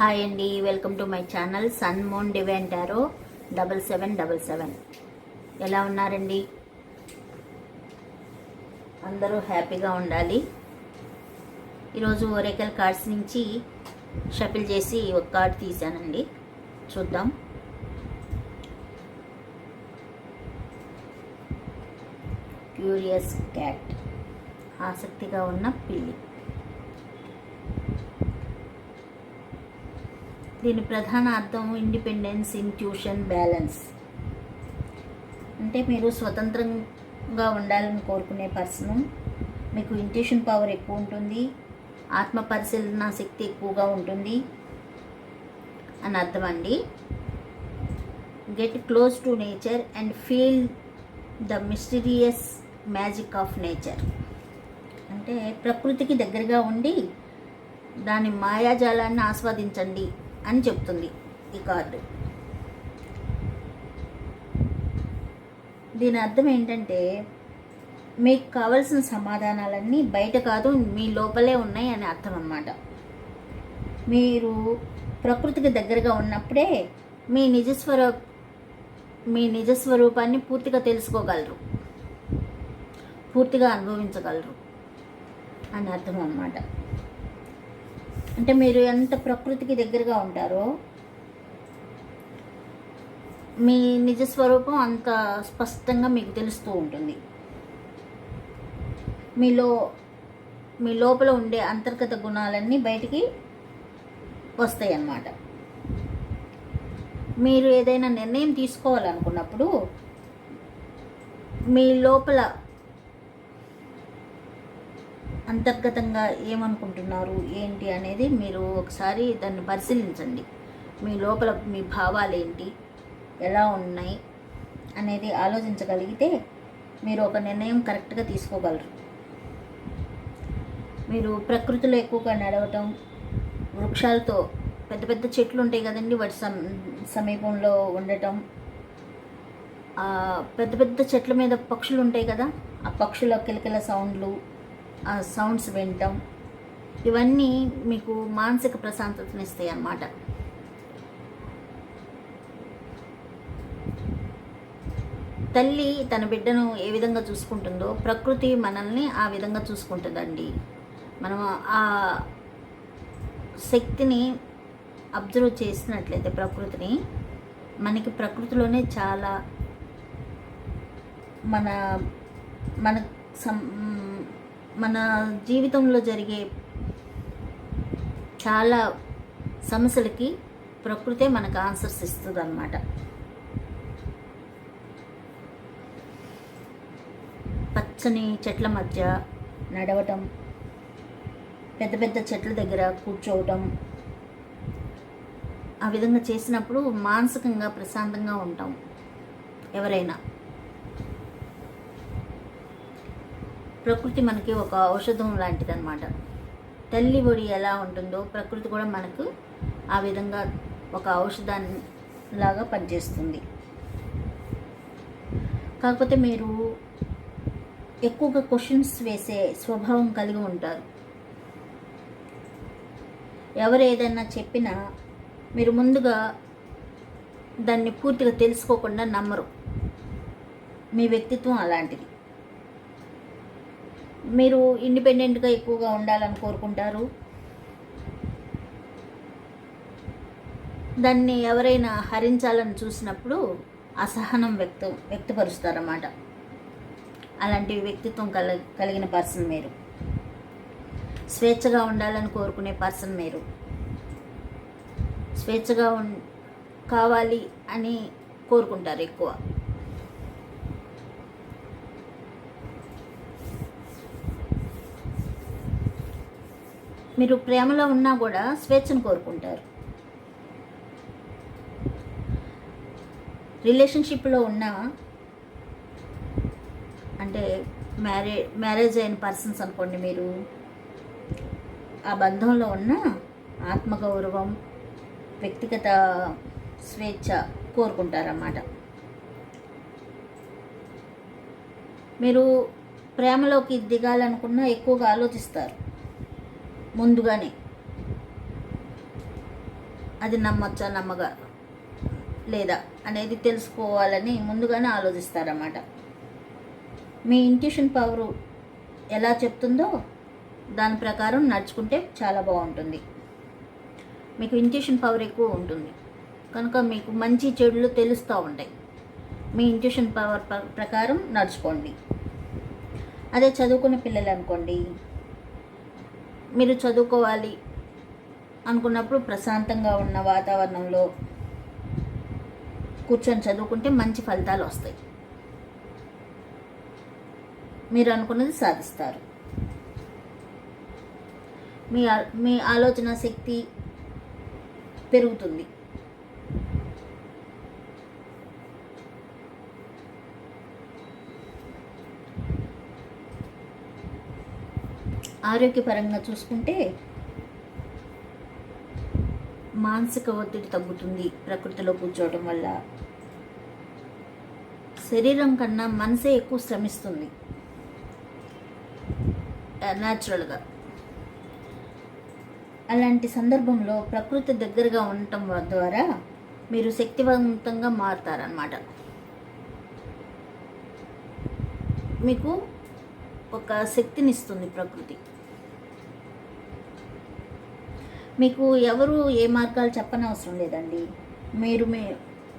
Hi అండి welcome to my channel. Sun moon divine tarot double seven double seven. ఎలా ఉన్నారండి? అందరూ హ్యాపీగా ఉండాలి. ఈరోజు ఒరేకల్ కార్డ్స్ నుంచి షఫిల్ చేసి ఒక కార్డ్ తీశానండి. చూద్దాం. Curious cat. ఆసక్తిగా ఉన్న పిల్లి. దీని ప్రధాన అర్థం ఇండిపెండెన్స్ ఇంట్యూషన్ బ్యాలెన్స్ అంటే మీరు స్వతంత్రంగా ఉండాలని కోరుకునే పర్సన్ మీకు ఇంట్యూషన్ పవర్ ఎక్కువ ఉంటుంది ఆత్మ పరిశీలన శక్తి ఎక్కువగా ఉంటుంది అని అర్థం అండి. Get close to nature and feel the mysterious magic of nature అంటే ప్రకృతికి దగ్గరగా ఉండి దాని మాయాజాలాన్ని ఆస్వాదించండి. అని చెప్తుంది ఈ కార్డు. దీని అర్థం ఏంటంటే మీకు కావలసిన సమాధానాలన్నీ బయట కాదు మీ లోపలే ఉన్నాయి అని అర్థం అన్నమాట. మీరు ప్రకృతికి దగ్గరగా ఉన్నప్పుడే మీ నిజస్వర మీ నిజస్వరూపాన్ని పూర్తిగా తెలుసుకోగలరు. పూర్తిగా అనుభవించగలరు అని అర్థం అన్నమాట. అంటే మీరు ఎంత ప్రకృతికి దగ్గరగా ఉంటారో మీ నిజ స్వరూపం అంత స్పష్టంగా మీకు తెలుస్తూ ఉంటుంది. మీలో మీ లోపల ఉండే అంతర్గత గుణాలన్నీ బయటికి వస్తాయి అన్నమాట మీరు ఏదైనా నిర్ణయం తీసుకోవాలనుకున్నప్పుడు మీ లోపల అంతర్గతంగా ఏమనుకుంటున్నారు ఏంటి అనేది మీరు ఒకసారి దాన్ని పరిశీలించండి. మీ లోపల మీ భావాలు ఏంటి ఎలా ఉన్నాయి అనేది ఆలోచించగలిగితే మీరు ఒక నిర్ణయం కరెక్ట్గా తీసుకోగలరు. మీరు ప్రకృతిలో ఎక్కువగా నడవటం వృక్షాలతో పెద్ద పెద్ద చెట్లు ఉంటాయి కదండి వాటి సమ సమీపంలో ఉండటం పెద్ద పెద్ద చెట్ల మీద పక్షులు ఉంటాయి కదా ఆ పక్షుల కిలకిల సౌండ్లు సౌండ్స్ వినటం ఇవన్నీ మీకు మానసిక ప్రశాంతతను ఇస్తాయి అన్నమాట తల్లి తన బిడ్డను ఏ విధంగా చూసుకుంటుందో ప్రకృతి మనల్ని ఆ విధంగా చూసుకుంటుందండి. మనం ఆ శక్తిని అబ్జర్వ్ చేసినట్లయితే ప్రకృతిని మనకి ప్రకృతిలోనే చాలా మన మన సం మన జీవితంలో జరిగే చాలా సమస్యలకి ప్రకృతే మనకు ఆన్సర్స్ ఇస్తుంది అనమాట పచ్చని చెట్ల మధ్య నడవటం పెద్ద పెద్ద చెట్ల దగ్గర కూర్చోవటం ఆ విధంగా చేసినప్పుడు మానసికంగా ప్రశాంతంగా ఉంటాం ఎవరైనా. ప్రకృతి మనకి ఒక ఔషధం లాంటిది అనమాట తల్లి ఒడి ఎలా ఉంటుందో ప్రకృతి కూడా మనకు ఆ విధంగా ఒక ఔషధాన్ని లాగా పనిచేస్తుంది. కాకపోతే మీరు ఎక్కువగా క్వశ్చన్స్ వేసే స్వభావం కలిగి ఉంటారు. ఎవరు ఏదైనా చెప్పినా మీరు ముందుగా దాన్ని పూర్తిగా తెలుసుకోకుండా నమ్మరు. మీ వ్యక్తిత్వం అలాంటిది. మీరు ఇండిపెండెంట్గా ఎక్కువగా ఉండాలని కోరుకుంటారు? దాన్ని ఎవరైనా హరించాలని చూసినప్పుడు అసహనం వ్యక్తం వ్యక్తపరుస్తారన్నమాట. అలాంటి వ్యక్తిత్వం కల కలిగిన పర్సన్ మీరు. స్వేచ్ఛగా ఉండాలని కోరుకునే పర్సన్ మీరు. స్వేచ్ఛగా ఉం కావాలి అని కోరుకుంటారు ఎక్కువ. మీరు ప్రేమలో ఉన్నా కూడా స్వేచ్ఛను కోరుకుంటారు. రిలేషన్షిప్లో ఉన్నా అంటే మ్యారే మ్యారేజ్ అయిన పర్సన్స్ అనుకోండి మీరు ఆ బంధంలో ఉన్న ఆత్మగౌరవం వ్యక్తిగత స్వేచ్ఛ కోరుకుంటారన్నమాట. మీరు ప్రేమలోకి దిగాలనుకున్నా ఎక్కువగా ఆలోచిస్తారు. ముందుగానే. అది నమ్మచ్చా నమ్మగా? లేదా అనేది తెలుసుకోవాలని ముందుగానే ఆలోచిస్తారన్నమాట. మీ ఇంట్యూషన్ పవరు ఎలా చెప్తుందో దాని ప్రకారం నడుచుకుంటే చాలా బాగుంటుంది. మీకు ఇంట్యూషన్ పవర్ ఎక్కువ ఉంటుంది. కనుక మీకు మంచి చెడులు తెలుస్తూ ఉంటాయి. మీ ఇంట్యూషన్ పవర్ ప్రకారం నడుచుకోండి. అదే చదువుకునే పిల్లలు అనుకోండి మీరు చదువుకోవాలి అనుకున్నప్పుడు ప్రశాంతంగా ఉన్న వాతావరణంలో కూర్చొని చదువుకుంటే మంచి ఫలితాలు వస్తాయి. మీరు అనుకున్నది సాధిస్తారు. మీ మీ ఆలోచన శక్తి పెరుగుతుంది. ఆరోగ్యపరంగా చూసుకుంటే మానసిక ఒత్తిడి తగ్గుతుంది ప్రకృతిలో కూర్చోవడం వల్ల. శరీరం కన్నా మనసే ఎక్కువ శ్రమిస్తుంది. న్యాచురల్గా అలాంటి సందర్భంలో ప్రకృతి దగ్గరగా ఉండటం ద్వారా మీరు శక్తివంతంగా మారుతారనమాట మీకు ఒక శక్తినిస్తుంది ప్రకృతి. మీకు ఎవరు ఏ మార్గాలు చెప్పనవసరం లేదండి. మీరు మీ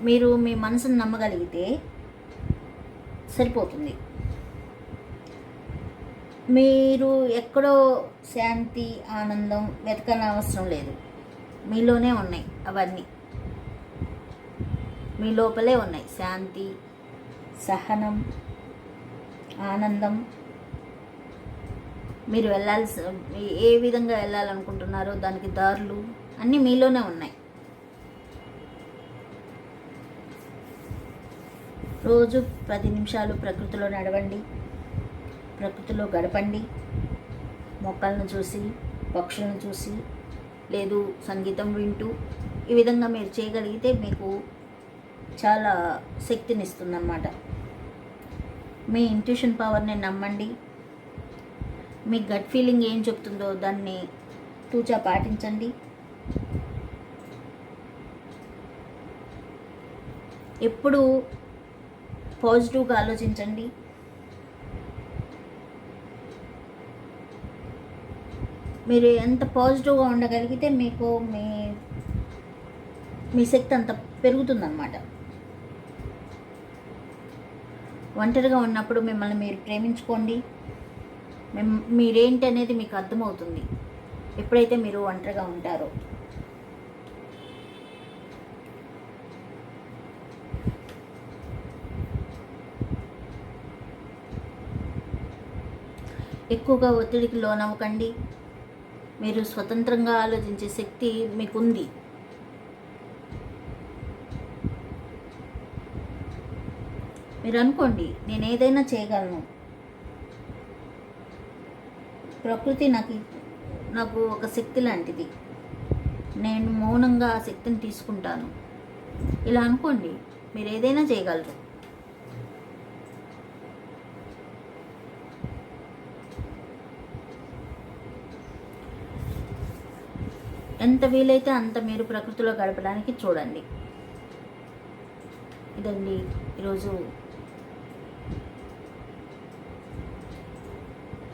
మీరు మీ మనసును నమ్మగలిగితే సరిపోతుంది. మీరు ఎక్కడో శాంతి ఆనందం వెతకనవసరం లేదు. మీలోనే ఉన్నాయి అవన్నీ. మీ లోపలే ఉన్నాయి. శాంతి సహనం ఆనందం మీరు వెళ్ళాల్సి ఏ విధంగా వెళ్ళాలనుకుంటున్నారో దానికి దారులు అన్నీ మీలోనే ఉన్నాయి. రోజు పది నిమిషాలు ప్రకృతిలో నడవండి. ప్రకృతిలో గడపండి. మొక్కలను చూసి పక్షులను చూసి లేదు సంగీతం వింటూ ఈ విధంగా మీరు చేయగలిగితే మీకు చాలా శక్తినిస్తుందన్నమాట. మీ ఇంట్యూషన్ పవర్ని నమ్మండి. మీ గట్ ఫీలింగ్ ఏం చెప్తుందో దాన్ని తూచా పాటించండి. ఎప్పుడు పాజిటివ్గా ఆలోచించండి. మీరు ఎంత పాజిటివ్గా ఉండగలిగితే మీకు మీ మీ శక్తి అంత పెరుగుతుందన్నమాట. ఒంటరిగా ఉన్నప్పుడు మిమ్మల్ని మీరు ప్రేమించుకోండి. మీరేంటి అనేది మీకు అర్థమవుతుంది ఎప్పుడైతే మీరు ఒంటరిగా ఉంటారో. ఎక్కువగా ఒత్తిడికి లోనవ్వకండి. మీరు స్వతంత్రంగా ఆలోచించే శక్తి మీకుంది. మీరు అనుకోండి నేను ఏదైనా చేయగలను. ప్రకృతి నాకు నాకు ఒక శక్తి లాంటిది. నేను మౌనంగా ఆ శక్తిని తీసుకుంటాను. ఇలా అనుకోండి మీరు ఏదైనా చేయగలరు. ఎంత వీలైతే అంత మీరు ప్రకృతిలో గడపడానికి చూడండి. ఇదండి ఈరోజు